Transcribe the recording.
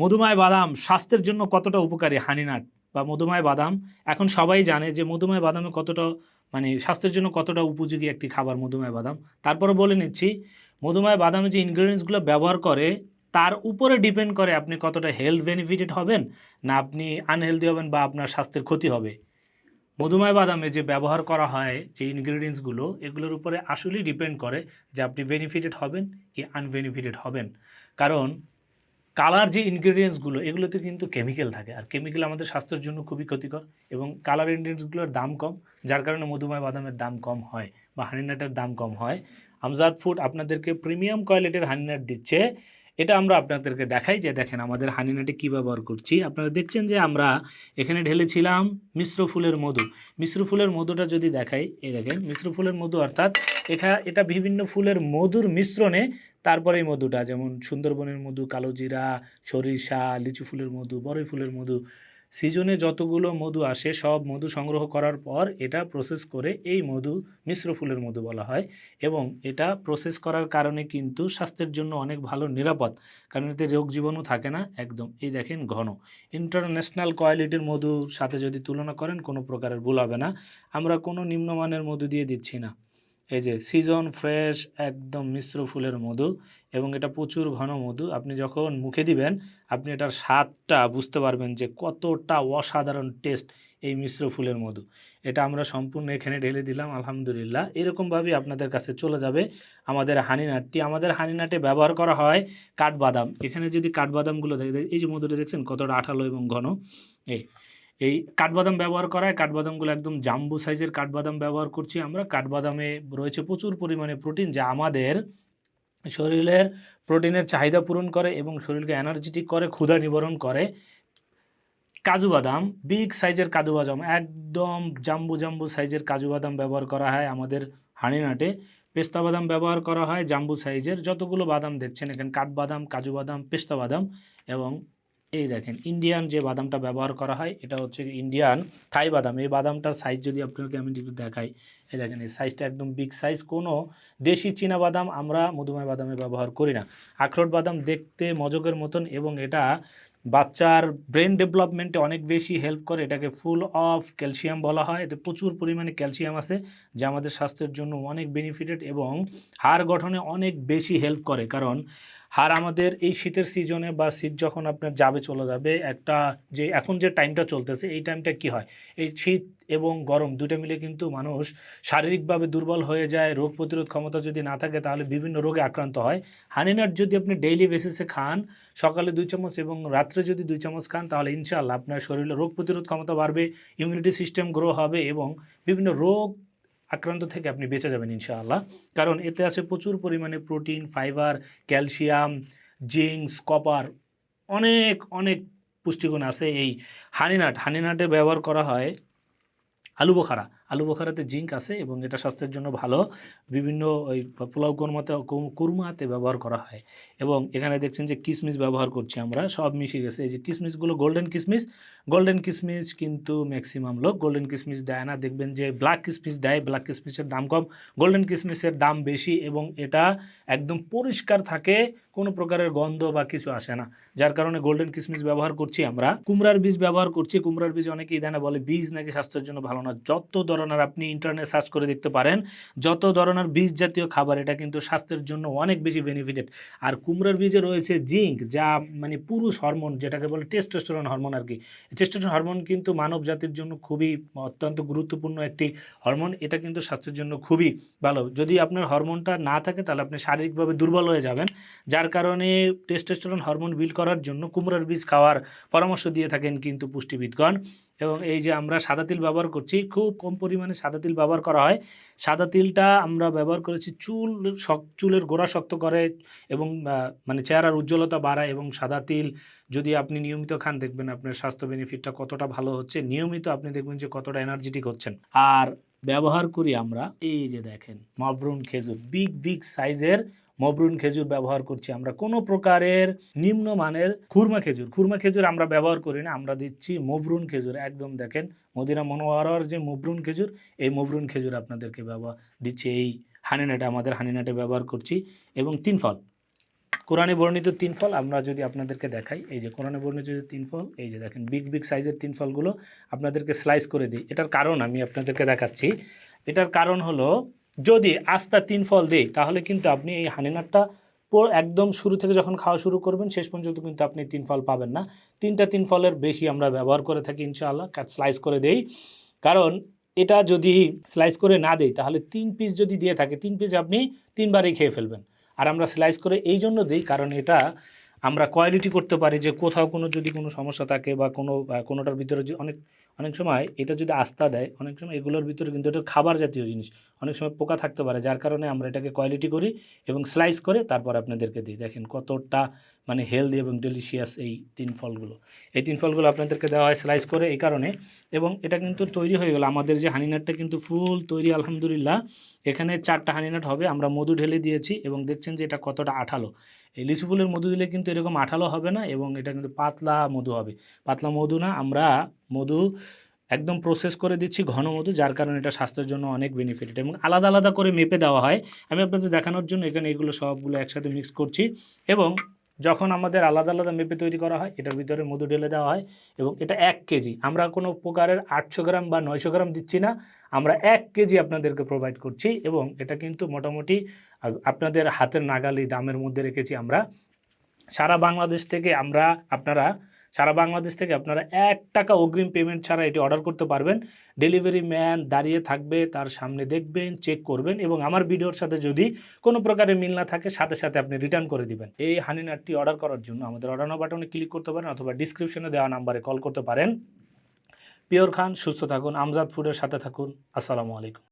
মধুময় বাদাম স্বাস্থ্যের জন্য কতটা উপকারী হানিনাট বা মধুময় বাদাম? এখন সবাই জানে যে মধুময় বাদামে কতটা মানে স্বাস্থ্যের জন্য কতটা উপযোগী একটি খাবার মধুময় বাদাম। তারপরে বলে নিচ্ছি মধুময় বাদামে যে ইনগ্রেডিয়েন্টসগুলো ব্যবহার করে, তার উপরে ডিপেন্ড করে আপনি কতটা হেলথ বেনিফিটেড হবেন, না আপনি আনহেলদি হবেন বা আপনার স্বাস্থ্যের ক্ষতি হবে। মধুময় বাদামে যে ব্যবহার করা হয়, যে ইনগ্রেডিয়েন্টসগুলো এগুলোর উপরে আসলেই ডিপেন্ড করে যে আপনি বেনিফিটেড হবেন কি আনবেনিফিটেড হবেন। কারণ কালার যে ইনগ্রেডিয়েন্টসগুলো এগুলোতে কিন্তু কেমিক্যাল থাকে। আর কেমিক্যাল আমাদের স্বাস্থ্যের জন্য খুবই ক্ষতিকর এবং কালার ইনগ্রেডিয়েন্টসগুলোর দাম কম, যার কারণে মধুময় বাদামের দাম কম হয় বা হানিনাটের দাম কম হয়। আমজাদ ফুড আপনাদেরকে প্রিমিয়াম কোয়ালিটির হানিনাট দিচ্ছে। এটা আমরা আপনাদেরকে দেখাই যে দেখেন আমাদের হানিনাটি কী ব্যবহার করছি। আপনারা দেখছেন যে আমরা এখানে ঢেলেছিলাম মিশ্র ফুলের মধু। মিশ্র ফুলের মধুটা যদি দেখাই, এই দেখেন, মিশ্র ফুলের মধু অর্থাৎ এটা এটা বিভিন্ন ফুলের মধুর মিশ্রণে তারপরে মধুটা, যেমন সুন্দরবনের মধু কালোজিরা সরিষা, লিচু ফুলের মধু বড়ই ফুলের মধু সিজনে যতগুলো মধু আসে, সব মধু সংগ্রহ করার পর এটা প্রসেস করে এই মধু মিশ্র ফুলের মধু বলা হয় এবং এটা প্রসেস করার কারণে কিন্তু স্বাস্থ্যের জন্য অনেক ভালো নিরাপদ, কারণ এতে রোগ জীবাণু থাকে না একদম। এই দেখেন ঘন। ইন্টারন্যাশনাল কোয়ালিটির মধুর সাথে যদি তুলনা করেন কোনো প্রকারের ভুল হবে না। আমরা কোনো নিম্নমানের মধু দিয়ে দিচ্ছি না। এই যে সিজন ফ্রেশ একদম মিশ্র ফুলের মধু এবং এটা প্রচুর ঘন মধু। আপনি যখন মুখে দিবেন, আপনি এটার স্বাদটা বুঝতে পারবেন যে কতটা অসাধারণ টেস্ট এই মিশ্র ফুলের মধু। এটা আমরা সম্পূর্ণ এখানে ঢেলে দিলাম, আলহামদুলিল্লাহ। এরকমভাবেই আপনাদের কাছে চলে যাবে আমাদের হানিনাটটি আমাদের হানিনাটে ব্যবহার করা হয় কাঠবাদাম। এখানে যদি কাঠবাদামগুলো দেখে এই যে মধুটা দেখছেন কতটা আঠালো এবং ঘন। এই এই কাঠবাদাম ব্যবহার করা হয় কাঠবাদামগুলো একদম জাম্বু সাইজের কাঠবাদাম ব্যবহার করছি আমরা। কাঠবাদামে রয়েছে প্রচুর পরিমাণে প্রোটিন যা আমাদের শরীরের প্রোটিনের চাহিদা পূরণ করে এবং শরীরকে এনার্জেটিক করে, ক্ষুধা নিবারণ করে। কাজু বাদাম, বিগ সাইজের কাজু বাদাম, একদম জাম্বু জাম্বু সাইজের কাজু বাদাম ব্যবহার করা হয় আমাদের হাঁড়িনাটে। পেস্তা বাদাম ব্যবহার করা হয় জাম্বু সাইজের। যতগুলো বাদাম দেখছেন এখানে কাঠবাদাম, কাজু বাদাম, পেস্তা বাদাম এবং এই দেখেন ইন্ডিয়ান যে বাদামটা ব্যবহার করা হয়, এটা হচ্ছে ইন্ডিয়ান থাই বাদাম। এই বাদামটার সাইজ যদি আপনাকে আমি একটু দেখাই, এই দেখেন, এই সাইজটা একদম বিগ সাইজ কোনো দেশি চীনা বাদাম আমরা মধুময় বাদামে ব্যবহার করি না। আখরোট বাদাম দেখতে মজকের মতন এবং এটা বাচ্চার ব্রেন ডেভেলপমেন্টে অনেক বেশি হেল্প করে। এটাকে ফুল অফ ক্যালসিয়াম বলা হয়। এতে প্রচুর পরিমাণে ক্যালসিয়াম আছে, যা আমাদের স্বাস্থ্যের জন্য অনেক বেনিফিটেড এবং হাড় গঠনে অনেক বেশি হেল্প করে। কারণ হাড় আমাদের এই শীতের সিজনে বা শীত যখন আপনার যাবে চলে যাবে, একটা যে এখন যে টাইমটা চলতেছে, এই টাইমটা কি হয়? এই শীত এবং গরম দুটো মিলে কিন্তু মানুষ শারীরিকভাবে দুর্বল হয়ে যায়, রোগ প্রতিরোধ ক্ষমতা যদি না থাকে তাহলে বিভিন্ন রোগে আক্রান্ত হয়। হানিনাট যদি আপনি ডেইলি বেসিসে খান, সকালে দুই চামচ এবং রাত্রে যদি দুই চামচ খান, তাহলে ইনশাআল্লাহ আপনার শরীরে রোগ প্রতিরোধ ক্ষমতা বাড়বে ইমিউনিটি সিস্টেম গ্রো হবে এবং বিভিন্ন রোগ আক্রান্ত থেকে আপনি বেঁচে যাবেন ইনশাআল্লাহ। কারণ এতে আছে প্রচুর পরিমাণে protein, fibre, calcium, zincs, copper, অনেক অনেক পুষ্টিগুণ আছে এই হানিনাট। হানিনাটে ব্যবহার করা হয় আলু বোখারা। আলু বোখারাতে জিঙ্ক আছে এবং এটা স্বাস্থ্যের জন্য ভালো। বিভিন্ন ওই পোলাও কোরমাতে কুরমাতে ব্যবহার করা হয়। এবং এখানে দেখছেন যে কিসমিস ব্যবহার করছি আমরা, সব মিশে গেছে। এই যে কিসমিসগুলো গোল্ডেন কিসমিস গোল্ডেন কিসমিস কিন্তু ম্যাক্সিমাম লোক গোল্ডেন কিসমিস দেয় না। দেখবেন যে ব্ল্যাক কিসমিস দেয় ব্ল্যাক কিসমিসের দাম কম। গোল্ডেন কিসমিসের দাম বেশি এবং এটা একদম পরিষ্কার থাকে, কোনো প্রকারের গন্ধ বা কিছু আসে না। যার কারণে গোল্ডেন কিসমিস ব্যবহার করছি আমরা। কুমড়ার বীজ ব্যবহার করছি। কুমড়ার বীজ অনেকেই দেয় না বলে বীজ নাকি স্বাস্থ্যের জন্য ভালো না। যত ধরনের আপনি ইন্টারনেট সার্চ করে দেখতে পারেন। যত ধরনের বীজ জাতীয় খাবার, এটা কিন্তু স্বাস্থ্যের জন্য অনেক বেশি বেনিফিটেড আর কুমড়ার বীজে রয়েছে জিঙ্ক যা মানে পুরুষ হরমোন যেটাকে বলে টেস্টোস্টেরন হরমোন আর কি। টেস্টোস্টেরন হরমোন কিন্তু মানব জাতির জন্য খুবই অত্যন্ত গুরুত্বপূর্ণ একটি হরমোন এটা কিন্তু স্বাস্থ্যের জন্য খুবই ভালো। যদি আপনার হরমোনটা না থাকে, তাহলে আপনি শারীরিকভাবে দুর্বল হয়ে যাবেন। যার কারণে টেস্টোস্টেরন হরমোন বিল করার জন্য কুমড়ার বীজ খাওয়ার পরামর্শ দিয়ে থাকেন কিন্তু পুষ্টিবিদগণ। এবং এই যে আমরা সাদা তিল ব্যবহার করছি, খুব কম পরিমাণে সাদা তিল ব্যবহার করা হয়। সাদা তিলটা আমরা ব্যবহার করেছি চুল চুলের গোড়া শক্ত করে এবং মানে চেহারার উজ্জ্বলতা বাড়ায় এবং সাদা তিল যদি আপনি নিয়মিত খান, দেখবেন আপনার স্বাস্থ্য বেনিফিটটা কতটা ভালো হচ্ছে। নিয়মিত আপনি দেখবেন যে কতটা এনার্জেটিক হচ্ছেন। আর ব্যবহার করি আমরা, এই যে দেখেন মবরুন খেজুর বিগ বিগ সাইজের মবরুন খেজুর ব্যবহার করছি আমরা। কোনো প্রকারের নিম্নমানের খুরমা খেজুর খুরমা খেজুর আমরা ব্যবহার করি না, আমরা দিচ্ছি মবরুন খেজুর। একদম দেখেন, মদিনা মনোয়ারার যে মবরুন খেজুর, এই মবরুন খেজুর আপনাদেরকে ব্যবহার দিচ্ছি, এই হানিনাটে, আমাদের হানিনাটে ব্যবহার করছি, এবং তিন ফল। কোরআনে বর্ণিত তিন ফল, আমরা যদি আপনাদেরকে দেখাই, এই যে কোরআনে বর্ণিত যে তিন ফল, এই যে দেখেন, বিগ বিগ সাইজের তিন ফলগুলো আপনাদেরকে স্লাইস করে দিই। এটার কারণ আমি আপনাদেরকে দেখাচ্ছি। এটার কারণ হলো যদি আস্তা তিন ফল দেই, তাহলে কিন্তু আপনি এই হানিনাটটা একদম শুরু থেকে যখন খাওয়া শুরু করবেন, শেষ পর্যন্ত কিন্তু আপনি তিন ফল পাবেন না। তিনটা তিন ফলের বেশি আমরা ব্যবহার করে থাকি ইনশাআল্লাহ স্লাইস করে দেই। কারণ এটা যদি স্লাইস করে না দেই, তাহলে তিন পিস যদি দিয়ে থাকে, তিন পিস আপনি তিনবারই খেয়ে ফেলবেন। আর আমরা স্লাইস করে এই জন্য দিই কারণ এটা আমরা কোয়ালিটি করতে পারি যে কোথাও কোনো যদি কোনো সমস্যা থাকে বা কোনো কোনোটার ভিতরে অনেক অনেক সময় এটা যদি আস্থা দেয়, অনেক সময় এগুলোর ভিতরে কিন্তু এটা খাবার জাতীয় জিনিস। অনেক সময় পোকা থাকতে পারে, যার কারণে আমরা এটাকে কোয়ালিটি করি এবং স্লাইস করে তারপর আপনাদেরকে দিই। দেখেন কতটা মানে হেলদি এবং ডেলিশিয়াস এই তিন ফলগুলো। এই তিন ফলগুলো আপনাদেরকে দেওয়া হয় স্লাইস করে এই কারণে এবং এটা কিন্তু তৈরি হয়ে গেল। আমাদের যে হানিনাটটা কিন্তু ফুল তৈরি, আলহামদুলিল্লাহ। এখানে চারটা হানিনাট হবে, আমরা মধু ঢেলে দিয়েছি এবং দেখছেন যে এটা কতটা আঠালো। এই লিচু ফুলের মধু দিলে কিন্তু এরকম আঠালো হবে না এবং এটা কিন্তু পাতলা মধু হবে। পাতলা মধু না, আমরা মধু একদম প্রসেস করে দিচ্ছি ঘন মধু, যার কারণে এটা স্বাস্থ্যের জন্য অনেক বেনিফিট এবং আলাদা আলাদা করে মেপে দেওয়া হয়। আমি আপনাদের দেখানোর জন্য এখানে এগুলো সবগুলো একসাথে মিক্স করছি এবং যখন আমাদের আলাদা আলাদা মেপে তৈরি করা হয়, এটার ভিতরে মধু ঢেলে দেওয়া হয় এবং এটা এক কেজি। আমরা কোনো প্রকারের আটশো গ্রাম বা নয়শো গ্রাম দিচ্ছি না, আমরা এক কেজি আপনাদেরকে প্রোভাইড করছি এবং এটা কিন্তু মোটামুটি আপনাদের হাতের নাগালি দামের মধ্যে রেখেছি আমরা। সারা বাংলাদেশ থেকে আমরা, আপনারা সারা বাংলাদেশ থেকে আপনারা এক টাকা অগ্রিম পেমেন্ট ছাড়া এটি অর্ডার করতে পারবেন। ডেলিভারি ম্যান দাঁড়িয়ে থাকবে, তার সামনে দেখবেন চেক করবেন এবং আমার ভিডিওর সাথে যদি কোনো প্রকারের মিল না থাকে, সাথে সাথে আপনি রিটার্ন করে দিবেন। এই হানি নাটটি অর্ডার করার জন্য আমাদের অর্ডার বাটনে ক্লিক করতে পারেন অথবা ডিসক্রিপশনে দেওয়া নাম্বারে কল করতে পারেন। পিওর খান, সুস্থ থাকুন, আমজাদ ফুডের সাথে থাকুন। আসসালামু আলাইকুম।